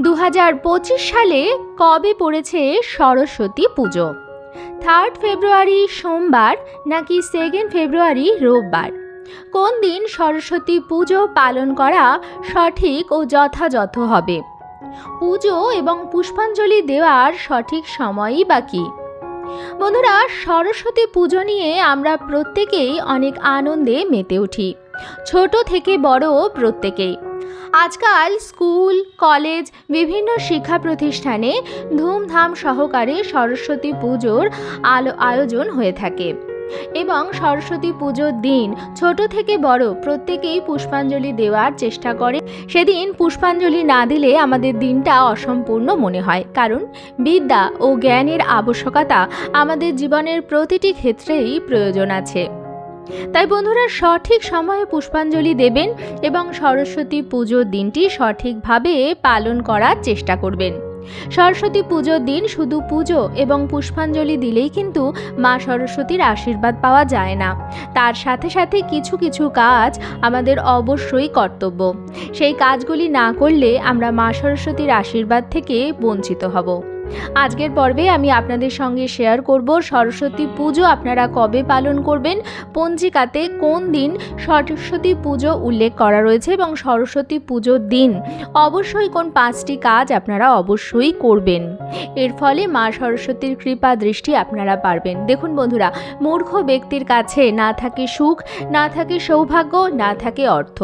দু হাজার পঁচিশ সালে কবে পড়েছে সরস্বতী পুজো? থার্ড ফেব্রুয়ারি সোমবার নাকি সেকেন্ড ফেব্রুয়ারি রোববার? কোন দিন সরস্বতী পুজো পালন করা সঠিক ও যথাযথ হবে? পুজো এবং পুষ্পাঞ্জলি দেওয়ার সঠিক সময়ই বা কী? বন্ধুরা, সরস্বতী পুজো নিয়ে আমরা প্রত্যেকেই অনেক আনন্দে মেতে উঠি। ছোট থেকে বড় প্রত্যেকেই। আজকাল স্কুল, কলেজ, বিভিন্ন শিক্ষা প্রতিষ্ঠানে ধুমধাম সহকারে সরস্বতী পুজোর আলো, আয়োজন হয়ে থাকে। এবং সরস্বতী পুজোর দিন ছোট থেকে বড় প্রত্যেকেই পুষ্পাঞ্জলি দেওয়ার চেষ্টা করে। সেদিন পুষ্পাঞ্জলি না দিলে আমাদের দিনটা অসম্পূর্ণ মনে হয়। কারণ বিদ্যা ও জ্ঞানের আবশ্যকতা আমাদের জীবনের প্রতিটি ক্ষেত্রেই প্রয়োজন আছে। তাই বন্ধুরা সঠিক সময়ে পুষ্পাঞ্জলি দেবেন এবং সরস্বতী পুজোর দিনটি সঠিকভাবে পালন করার চেষ্টা করবেন। সরস্বতী পুজোর দিন শুধু পুজো এবং পুষ্পাঞ্জলি দিলেই কিন্তু মা সরস্বতীর আশীর্বাদ পাওয়া যায় না। তার সাথে সাথে কিছু কিছু কাজ আমাদের অবশ্যই কর্তব্য। সেই কাজগুলি না করলে আমরা মা সরস্বতীর আশীর্বাদ থেকে বঞ্চিত হব। আজকের পর্বে আমি আপনাদের সঙ্গে শেয়ার করব সরস্বতী পুজো আপনারা কবে পালন করবেন, পঞ্জিকাতে কোন দিন সরস্বতী পুজো উল্লেখ করা রয়েছে এবং সরস্বতী পুজোর দিন অবশ্যই কোন পাঁচটি কাজ আপনারা অবশ্যই করবেন। এর ফলে মা সরস্বতীর কৃপা দৃষ্টি আপনারা পারবেন। দেখুন বন্ধুরা, মূর্খ ব্যক্তির কাছে না থাকে সুখ, না থাকে সৌভাগ্য, না থাকে অর্থ।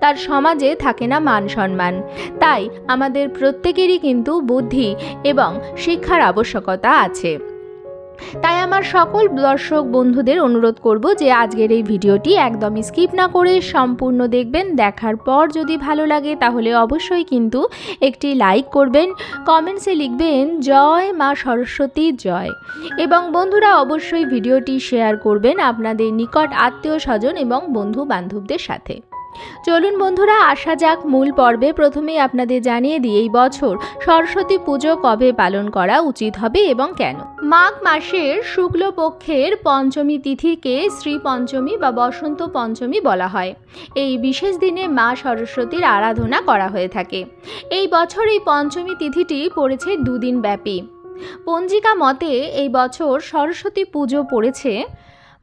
তার সমাজে থাকে না মান সম্মান। তাই আমাদের প্রত্যেকেরই কিন্তু বুদ্ধি এবং শিক্ষার আবশ্যকতা আছে। তাই আমার সকল দর্শক বন্ধুদের অনুরোধ করব যে আজকের এই ভিডিওটি একদমই স্কিপ না করে সম্পূর্ণ দেখবেন। দেখার পর যদি ভালো লাগে তাহলে অবশ্যই কিন্তু একটি লাইক করবেন, কমেন্টসে লিখবেন, জয় মা সরস্বতী জয়। এবং বন্ধুরা অবশ্যই ভিডিওটি শেয়ার করবেন আপনাদের নিকট আত্মীয় স্বজন এবং বন্ধু বান্ধবদের সাথে। চলুন বন্ধুরা, আসা যাক মূল পর্বে। প্রথমেই আপনাদের জানিয়ে দিই, এই বছর সরস্বতী পুজো কবে পালন করা উচিত হবে এবং কেন? মাঘ মাসের শুক্লপক্ষের পঞ্চমী তিথিকে শ্রী পঞ্চমী বা বসন্ত পঞ্চমী বলা হয়। এই বিশেষ দিনে মা সরস্বতীর আরাধনা করা হয়ে থাকে। এই বছর এই পঞ্চমী তিথিটি পড়েছে দুদিন ব্যাপী। পঞ্জিকা মতে এই বছর সরস্বতী পুজো পড়েছে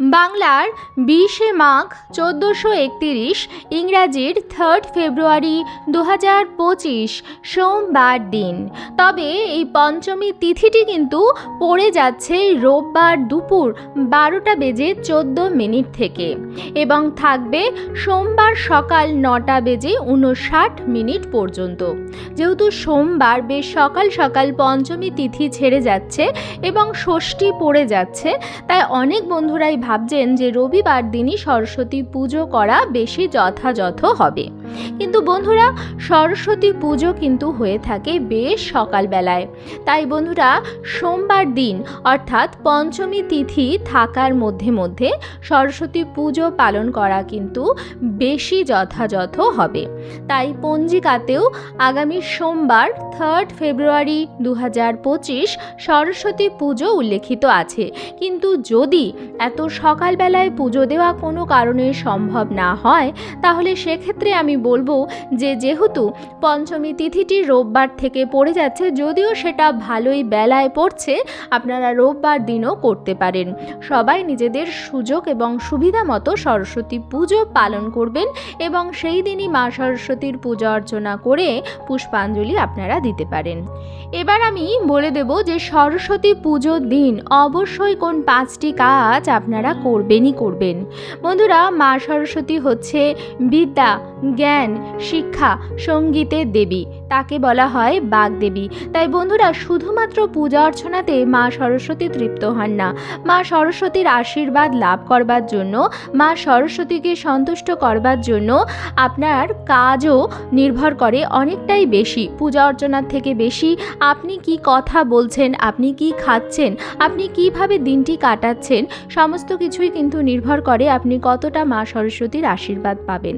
বাংলার বিশে মাঘ চোদ্দোশো একতিরিশ ইংরাজির থার্ড ফেব্রুয়ারি দু হাজার পঁচিশ সোমবার দিন। তবে এই পঞ্চমী তিথিটি কিন্তু পড়ে যাচ্ছে রোববার দুপুর বারোটা বেজে চোদ্দ মিনিট থেকে এবং থাকবে সোমবার সকাল নটা বেজে উনষাট মিনিট পর্যন্ত। যেহেতু সোমবার বেশ সকাল সকাল পঞ্চমী তিথি ছেড়ে যাচ্ছে এবং ষষ্ঠী পড়ে যাচ্ছে, তাই অনেক বন্ধুরাই ভাবছেন যে রবিবার দিনই সরস্বতী পুজো করা বেশি যথাযথ হবে। কিন্তু বন্ধুরা, সরস্বতী পুজো কিন্তু হয়ে থাকে বেশ সকালবেলায়। তাই বন্ধুরা, সোমবার দিন, অর্থাৎ পঞ্চমী তিথি থাকার মধ্যে মধ্যে সরস্বতী পুজো পালন করা কিন্তু বেশি যথাযথ হবে। তাই পঞ্জিকাতেও আগামী সোমবার থার্ড ফেব্রুয়ারি দু হাজার পঁচিশ সরস্বতী পুজো উল্লেখিত আছে। কিন্তু যদি এত সকালবেলায় পুজো দেওয়া কোনো কারণে সম্ভব না হয়, তাহলে সেক্ষেত্রে আমি বলব যে যেহেতু পঞ্চমী তিথিটি রোববার থেকে পড়ে যাচ্ছে, যদিও সেটা ভালোই বেলায় পড়ছে, আপনারা রোববার দিনও করতে পারেন। সবাই নিজেদের সুযোগ এবং সুবিধা মতো সরস্বতী পুজো পালন করবেন এবং সেই দিনই মা সরস্বতীর পূজা অর্চনা করে পুষ্পাঞ্জলি আপনারা দিতে পারেন। এবার আমি বলে দেব যে সরস্বতী পুজোর দিন অবশ্যই কোন পাঁচটি কাজ আপনারা করবেনই করবেন। বন্ধুরা মা সরস্বতী হচ্ছে বিদ্যা জ্ঞান শিক্ষা সঙ্গীতের দেবী। তাকে বলা হয় বাগদেবী। তাই বন্ধুরা, শুধুমাত্র পূজা অর্চনাতে মা সরস্বতী তৃপ্ত হন না। মা সরস্বতীর আশীর্বাদ লাভ করবার জন্য, মা সরস্বতীকে সন্তুষ্ট করবার জন্য আপনার কাজও নির্ভর করে অনেকটাই বেশি। পূজা অর্চনার থেকে বেশি আপনি কি কথা বলছেন, আপনি কি খাচ্ছেন, আপনি কীভাবে দিনটি কাটাচ্ছেন, সমস্ত কিছুই কিন্তু নির্ভর করে আপনি কতটা মা সরস্বতীর আশীর্বাদ পাবেন।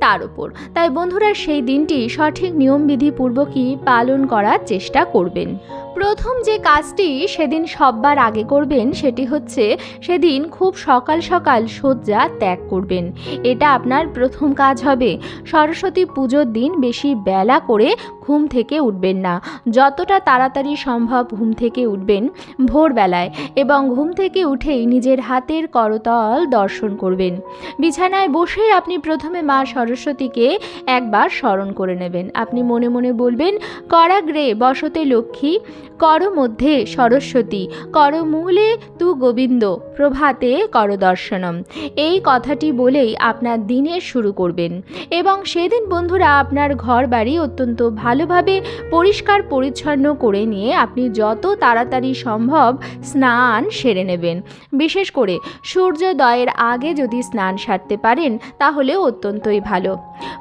তার উপর। তাই বন্ধুরা, সেই দিনটি সঠিক নিয়মবিধি পূর্বকই পালন করার চেষ্টা করবেন। প্রথম যে কাজটি সেদিন সববার আগে করবেন সেটি হচ্ছে সেদিন খুব সকাল সকাল শয্যা ত্যাগ করবেন। এটা আপনার প্রথম কাজ হবে। সরস্বতী পুজোর দিন বেশি বেলা করে ঘুম থেকে উঠবেন না। যতটা তাড়াতাড়ি সম্ভব ঘুম থেকে উঠবেন ভোরবেলায় এবং ঘুম থেকে উঠেই নিজের হাতের করতল দর্শন করবেন। বিছানায় বসেই আপনি প্রথমে মা সরস্বতীকে একবার স্মরণ করে নেবেন। আপনি মনে মনে বলবেন করাগ্রে বসতে লক্ষ্মী কর মধ্যে সরস্বতী কর মূলে তু গোবিন্দ। প্রভাতে কর দর্শনম এই কথাটি বলেই আপনার দিনের শুরু করবেন। এবং সেদিন বন্ধুরা আপনার ঘর বাড়ি অত্যন্ত ভালোভাবে পরিষ্কার পরিচ্ছন্ন করে নিয়ে আপনি যত তাড়াতাড়ি সম্ভব স্নান সেরে নেবেন। বিশেষ করে সূর্যোদয়ের আগে যদি স্নান সারতে পারেন, তাহলে অত্যন্তই ভালো।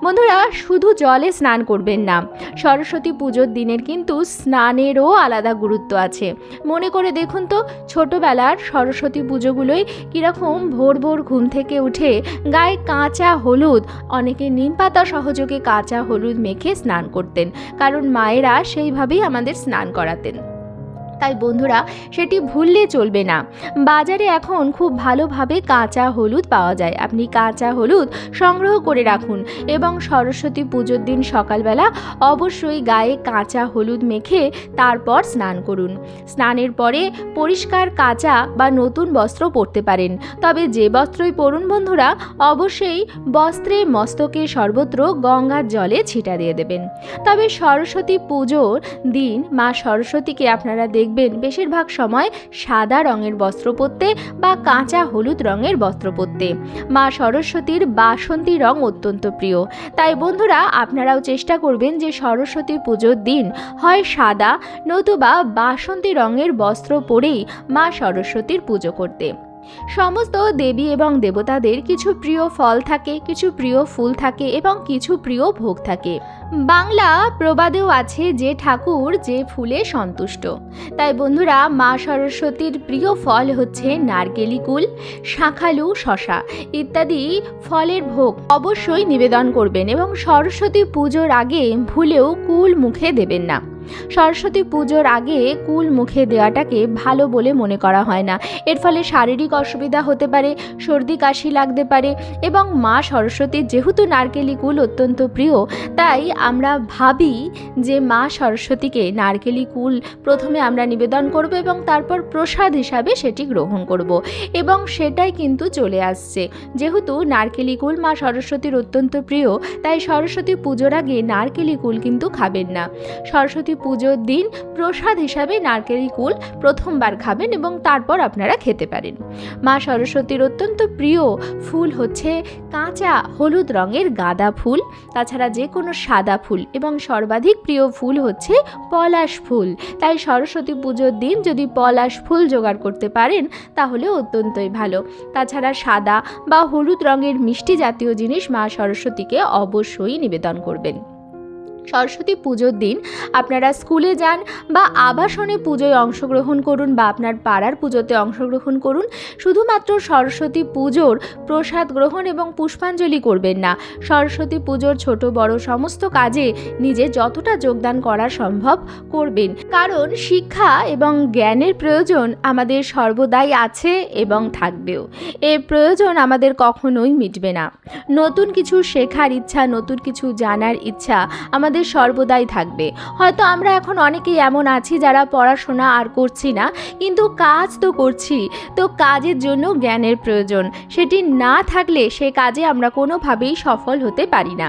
বন্ধুরা, শুধু জলে স্নান করবেন না, সরস্বতী পুজোর দিনের কিন্তু স্নানেরও আলাদা গুরুত্ব আছে। মনে করে দেখুন তো, ছোটোবেলার সরস্বতী পুজোগুলোই কীরকম ভোর ভোর ঘুম থেকে উঠে গায়ে কাঁচা হলুদ, অনেকে নিম পাতা সহযোগে কাঁচা হলুদ মেখে স্নান করতেন, কারণ মায়েরা সেইভাবেই আমাদের স্নান করাতেন। তাই বন্ধুরা সেটি ভুললে চলবে না। বাজারে এখন খুব ভালোভাবে কাঁচা হলুদ পাওয়া যায়। আপনি কাঁচা হলুদ সংগ্রহ করে রাখুন এবং সরস্বতী পুজোর দিন সকালবেলা অবশ্যই গায়ে কাঁচা হলুদ মেখে তারপর স্নান করুন। স্নানের পরে পরিষ্কার কাঁচা বা নতুন বস্ত্র পরতে পারেন। তবে যে বস্ত্রই পরুন বন্ধুরা, অবশ্যই বস্ত্রে মস্তকে সর্বত্র গঙ্গার জলে ছিটা দিয়ে দেবেন। তবে সরস্বতী পুজোর দিন মা সরস্বতীকে আপনারা দেখবেন বেশিরভাগ সময় সাদা রঙের বস্ত্র পরতে বা কাঁচা হলুদ রঙের বস্ত্র পরতে মা সরস্বতীর বাসন্তী রং অত্যন্ত প্রিয়। তাই বন্ধুরা, আপনারাও চেষ্টা করবেন যে সরস্বতী পুজোর দিন হয় সাদা নতুবা বাসন্তী রঙের বস্ত্র পরেই মা সরস্বতীর পুজো করতে। সমস্ত দেবী এবং দেবতাদের কিছু প্রিয় ফল থাকে, কিছু প্রিয় ফুল থাকে এবং কিছু প্রিয় ভোগ থাকে। বাংলা প্রবাদেও আছে যে ঠাকুর যে ফুলে সন্তুষ্ট। তাই বন্ধুরা, মা সরস্বতীর প্রিয় ফল হচ্ছে নারকেলি কুল, শাঁখালু, শশা ইত্যাদি ফলের ভোগ অবশ্যই নিবেদন করবেন এবং সরস্বতী পুজোর আগে ভুলেও কুল মুখে দেবেন না। সরস্বতী পুজোর আগে কুল মুখে দেওয়াটাকে ভালো বলে মনে করা হয় না। এর ফলে শারীরিক অসুবিধা হতে পারে, সর্দি কাশি লাগতে পারে এবং মা সরস্বতীর যেহেতু নারকেলি কুল অত্যন্ত প্রিয়, তাই আমরা ভাবি যে মা সরস্বতীকে নারকেলি কুল প্রথমে আমরা নিবেদন করব এবং তারপর প্রসাদ হিসাবে সেটি গ্রহণ করব এবং সেটাই কিন্তু চলে আসছে। যেহেতু নারকেলি কুল মা সরস্বতীর অত্যন্ত প্রিয়, তাই সরস্বতী পুজোর আগে নারকেলি কুল কিন্তু খাবেন না। সরস্বতী পুজোর দিন প্রসাদ হিসাবে নারকেল কুল প্রথমবার খাবেন এবং তারপর আপনারা খেতে পারেন। মা সরস্বতীর অত্যন্ত প্রিয় ফুল হচ্ছে কাঁচা হলুদ রঙের গাঁদা ফুল, তাছাড়া যে কোনো সাদা ফুল এবং সর্বাধিক প্রিয় ফুল হচ্ছে পলাশ ফুল। তাই সরস্বতী পুজোর দিন যদি পলাশ ফুল জোগাড় করতে পারেন, তাহলে অত্যন্তই ভালো। তাছাড়া সাদা বা হলুদ রঙের মিষ্টি জাতীয় জিনিস মা সরস্বতীকে অবশ্যই নিবেদন করবেন। সরস্বতী পুজোর দিন আপনারা স্কুলে যান বা আবাসনে পুজোয় অংশগ্রহণ করুন বা আপনার পাড়ার পুজোতে অংশগ্রহণ করুন, শুধুমাত্র সরস্বতী পুজোর প্রসাদ গ্রহণ এবং পুষ্পাঞ্জলি করবেন না। সরস্বতী পুজোর ছোট বড় সমস্ত কাজে নিজে যতটা যোগদান করা সম্ভব করবেন। কারণ শিক্ষা এবং জ্ঞানের প্রয়োজন আমাদের সর্বদাই আছে এবং থাকবেও। এর প্রয়োজন আমাদের কখনোই মিটবে না। নতুন কিছু শেখার ইচ্ছা, নতুন কিছু জানার ইচ্ছা আমাদের সর্বদাই থাকবে। হয়তো আমরা এখন অনেকেই এমন আছি যারা পড়াশোনা আর করছি না, কিন্তু কাজ তো করছি। তো কাজের জন্য জ্ঞানের প্রয়োজন। সেটি না থাকলে সে কাজে আমরা কোনোভাবেই সফল হতে পারি না।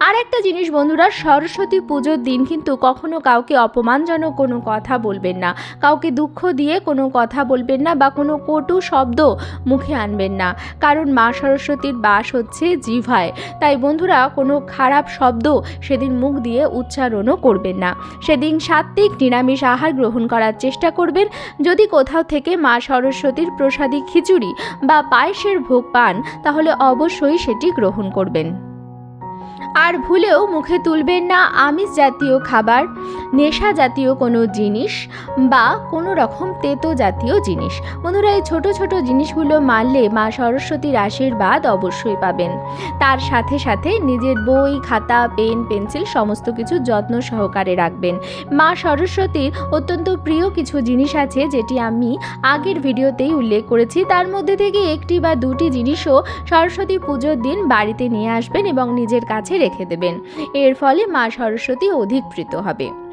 আর একটা জিনিস বন্ধুরা, সরস্বতী পুজোর দিন কিন্তু কখনো কাউকে অপমানজনক কোনো কথা বলবেন না। কাউকে দুঃখ দিয়ে কোনো কথা বলবেন না বা কোনো কটু শব্দ মুখে আনবেন না। কারণ মা সরস্বতীর বাস হচ্ছে জিভায়। তাই বন্ধুরা, কোনো খারাপ শব্দ সেদিন মুখ দিয়ে উচ্চারণও করবেন না। সেদিন সাত্ত্বিক নিরামিষ আহার গ্রহণ করার চেষ্টা করবেন। যদি কোথাও থেকে মা সরস্বতীর প্রসাদী খিচুড়ি বা পায়েসের ভোগ পান, তাহলে অবশ্যই সেটি গ্রহণ করবেন। আর ভুলেও মুখে তুলবেন না আমিষ জাতীয় খাবার। নেশা জাতীয় কোনো জিনিস বা কোনো রকম তেতো জাতীয় জিনিস। বন্ধুরা, এই ছোট ছোট জিনিসগুলো মারলে মা সরস্বতীর আশীর্বাদ অবশ্যই পাবেন। তার সাথে সাথে নিজের বই, খাতা, পেন, পেন্সিল সমস্ত কিছু যত্ন সহকারে রাখবেন। মা সরস্বতীর অত্যন্ত প্রিয় কিছু জিনিস আছে যেটি আমি আগের ভিডিওতেই উল্লেখ করেছি। তার মধ্যে থেকে একটি বা দুটি জিনিসও সরস্বতী পুজোর দিন বাড়িতে নিয়ে আসবেন এবং নিজের কাছে রেখে দেবেন। এর ফলে মা সরস্বতী অধিক প্রীত হবে।